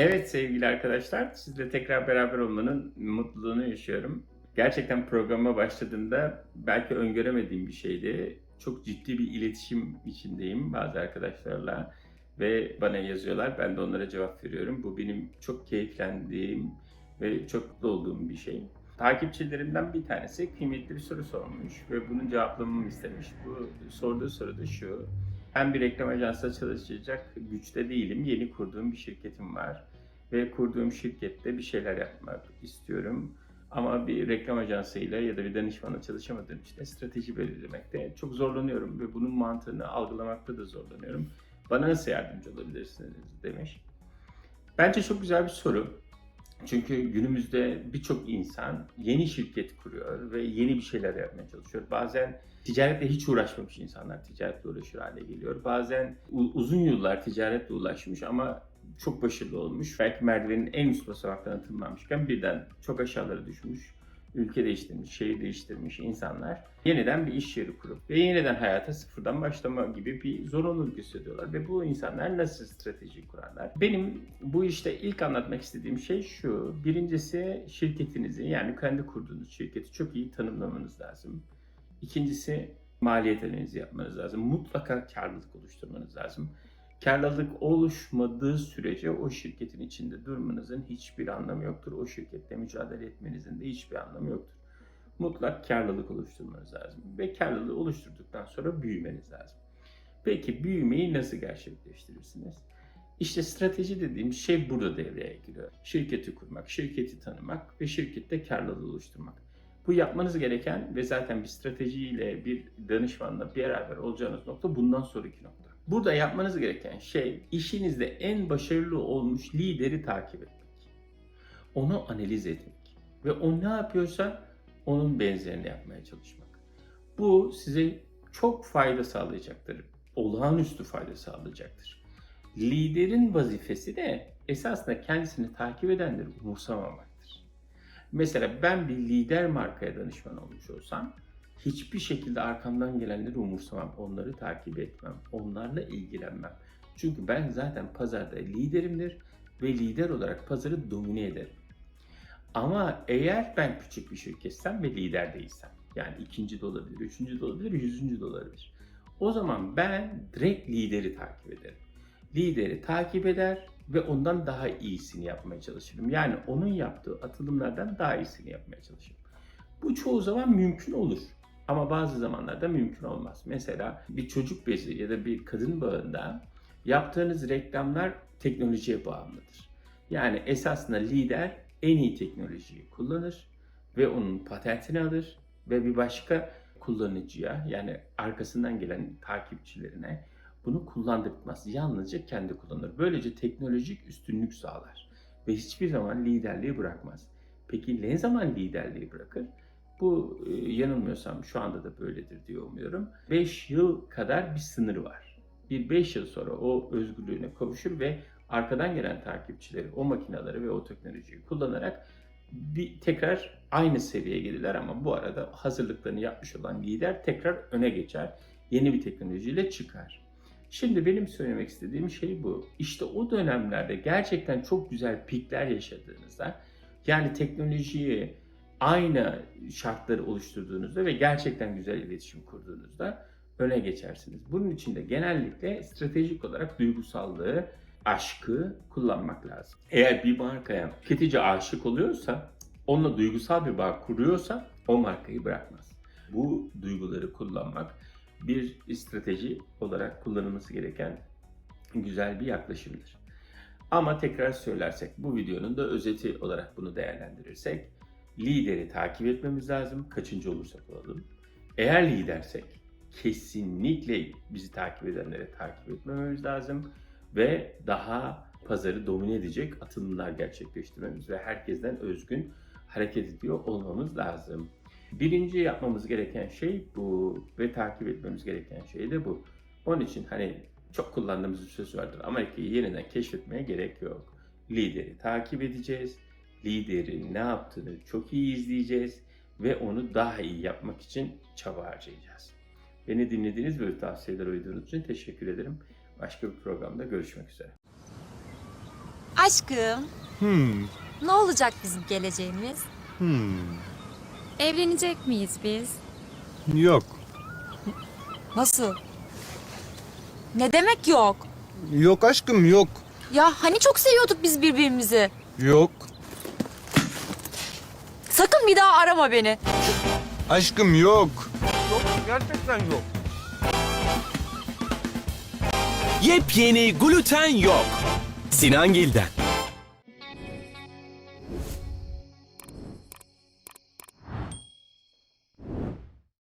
Evet sevgili arkadaşlar, sizle tekrar beraber olmanın mutluluğunu yaşıyorum. Gerçekten programa başladığımda belki öngöremediğim bir şeydi. Çok ciddi bir iletişim içindeyim bazı arkadaşlarla ve bana yazıyorlar. Ben de onlara cevap veriyorum. Bu benim çok keyiflendiğim ve çok mutlu olduğum bir şey. Takipçilerimden bir tanesi kıymetli bir soru sormuş ve bunun cevaplamamı istemiş. Bu sorduğu soru da şu. Ben bir reklam ajansında çalışacak güçte değilim. Yeni kurduğum bir şirketim var. Ve kurduğum şirkette bir şeyler yapmak istiyorum. Ama bir reklam ajansıyla ya da bir danışmanla çalışamadığım için strateji belirlemekte çok zorlanıyorum. Ve bunun mantığını algılamakta da zorlanıyorum. Bana nasıl yardımcı olabilirsiniz demiş. Bence çok güzel bir soru. Çünkü günümüzde birçok insan yeni şirket kuruyor ve yeni bir şeyler yapmaya çalışıyor. Bazen ticaretle hiç uğraşmamış insanlar ticaretle uğraşır hale geliyor. Bazen uzun yıllar ticaretle uğraşmış ama çok başarılı olmuş. Belki merdivenin en üst basamaklarına tırmanmışken birden çok aşağılara düşmüş. Ülke değiştirmiş, şehir değiştirmiş insanlar yeniden bir iş yeri kurup ve yeniden hayata sıfırdan başlama gibi bir zorunluluk hissediyorlar. Ve bu insanlar nasıl strateji kurarlar? Benim bu işte ilk anlatmak istediğim şey şu. Birincisi şirketinizi yani kendi kurduğunuz şirketi çok iyi tanımlamanız lazım. İkincisi maliyet analizi yapmanız lazım. Mutlaka karlılık oluşturmanız lazım. Karlılık oluşmadığı sürece o şirketin içinde durmanızın hiçbir anlamı yoktur. O şirkette mücadele etmenizin de hiçbir anlamı yoktur. Mutlak karlılık oluşturmanız lazım. Ve karlılığı oluşturduktan sonra büyümeniz lazım. Peki büyümeyi nasıl gerçekleştirirsiniz? İşte strateji dediğim şey burada devreye giriyor. Şirketi kurmak, şirketi tanımak ve şirkette karlılığı oluşturmak. Bu yapmanız gereken ve zaten bir stratejiyle bir danışmanla beraber olacağınız nokta bundan sonraki nokta. Burada yapmanız gereken şey işinizde en başarılı olmuş lideri takip etmek. Onu analiz etmek ve o ne yapıyorsa onun benzerini yapmaya çalışmak. Bu size çok fayda sağlayacaktır. Olağanüstü fayda sağlayacaktır. Liderin vazifesi de esasında kendisini takip edenleri umursamamaktır. Mesela ben bir lider markaya danışman olmuş olsam hiçbir şekilde arkamdan gelenleri umursamam. Onları takip etmem. Onlarla ilgilenmem. Çünkü ben zaten pazarda liderimdir ve lider olarak pazarı domine ederim. Ama eğer ben küçük bir şirketsem ve lider değilsem, yani ikinci de olabilir, üçüncü de olabilir, yüzüncü de olabilir. O zaman ben direkt lideri takip ederim. Lideri takip eder ve ondan daha iyisini yapmaya çalışırım. Yani onun yaptığı atılımlardan daha iyisini yapmaya çalışırım. Bu çoğu zaman mümkün olur. Ama bazı zamanlarda mümkün olmaz. Mesela bir çocuk bezi ya da bir kadın bağında yaptığınız reklamlar teknolojiye bağımlıdır. Yani esasında lider en iyi teknolojiyi kullanır ve onun patentini alır ve bir başka kullanıcıya yani arkasından gelen takipçilerine bunu kullandırtmaz. Yalnızca kendi kullanır. Böylece teknolojik üstünlük sağlar ve hiçbir zaman liderliği bırakmaz. Peki ne zaman liderliği bırakır? Bu e, yanılmıyorsam şu anda da böyledir diye umuyorum. 5 yıl kadar bir sınır var. Bir 5 yıl sonra o özgürlüğüne kavuşur ve arkadan gelen takipçileri, o makineleri ve o teknolojiyi kullanarak bir tekrar aynı seviyeye gelirler ama bu arada hazırlıklarını yapmış olan lider tekrar öne geçer. Yeni bir teknolojiyle çıkar. Şimdi benim söylemek istediğim şey bu. İşte o dönemlerde gerçekten çok güzel pikler yaşadığınızda yani teknolojiyi aynı şartları oluşturduğunuzda ve gerçekten güzel iletişim kurduğunuzda öne geçersiniz. Bunun için de genellikle stratejik olarak duygusallığı, aşkı kullanmak lazım. Eğer bir markaya tüketici aşık oluyorsa, onunla duygusal bir bağ kuruyorsa o markayı bırakmaz. Bu duyguları kullanmak bir strateji olarak kullanılması gereken güzel bir yaklaşımdır. Ama tekrar söylersek, bu videonun da özeti olarak bunu değerlendirirsek, lideri takip etmemiz lazım, kaçıncı olursak olalım. Eğer lidersek, kesinlikle bizi takip edenlere takip etmememiz lazım ve daha pazarı domine edecek atılımlar gerçekleştirmemiz ve herkesten özgün hareket ediyor olmamız lazım. Birinci yapmamız gereken şey bu ve takip etmemiz gereken şey de bu. Onun için hani çok kullandığımız bir söz vardır. Amerika'yı yeniden keşfetmeye gerek yok. Lideri takip edeceğiz. Liderin ne yaptığını çok iyi izleyeceğiz ve onu daha iyi yapmak için çaba harcayacağız. Beni dinlediğiniz ve tavsiyeler uyduğunuz için teşekkür ederim. Başka bir programda görüşmek üzere. Aşkım, Hmm. ne olacak bizim geleceğimiz? Hmm. Evlenecek miyiz biz? Yok. Nasıl? Ne demek yok? Yok aşkım yok. Ya hani çok seviyorduk biz birbirimizi. Yok. Sakın bir daha arama beni. Aşkım yok. Yepyeni gluten yok. Sinangil'den.